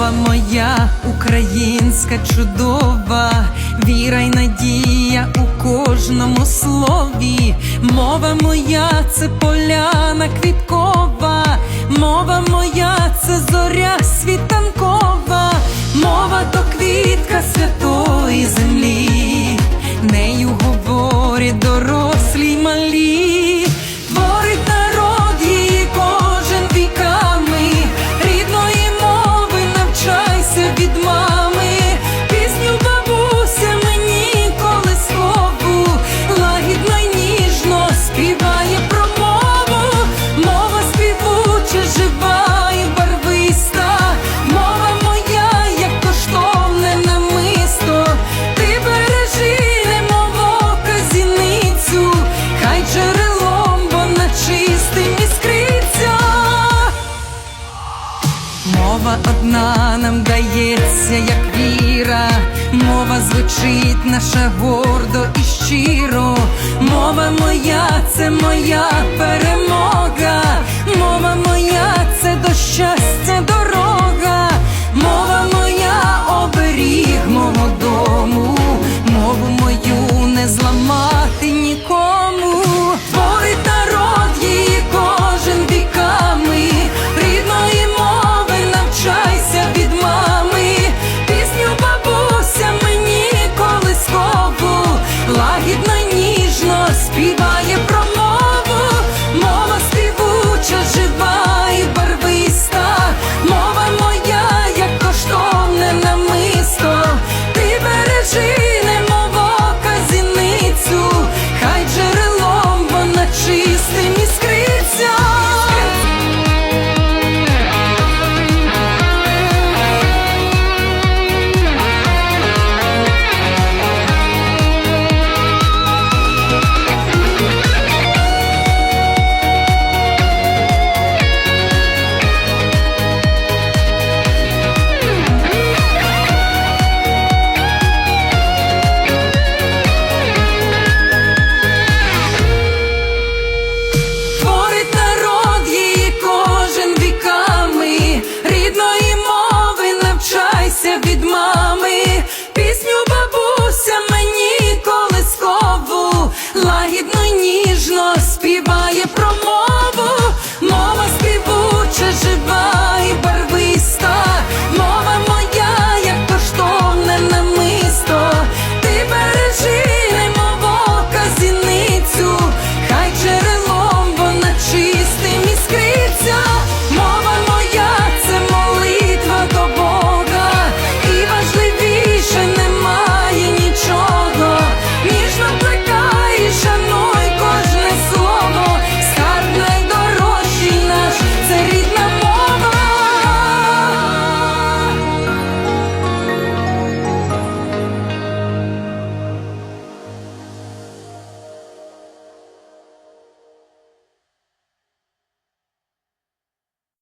Мова моя українська чудова, віра й надія у кожному слові, мова моя це поляна квіткова. мова звучить наша гордо і щиро, мова моя, це моя. співає про море.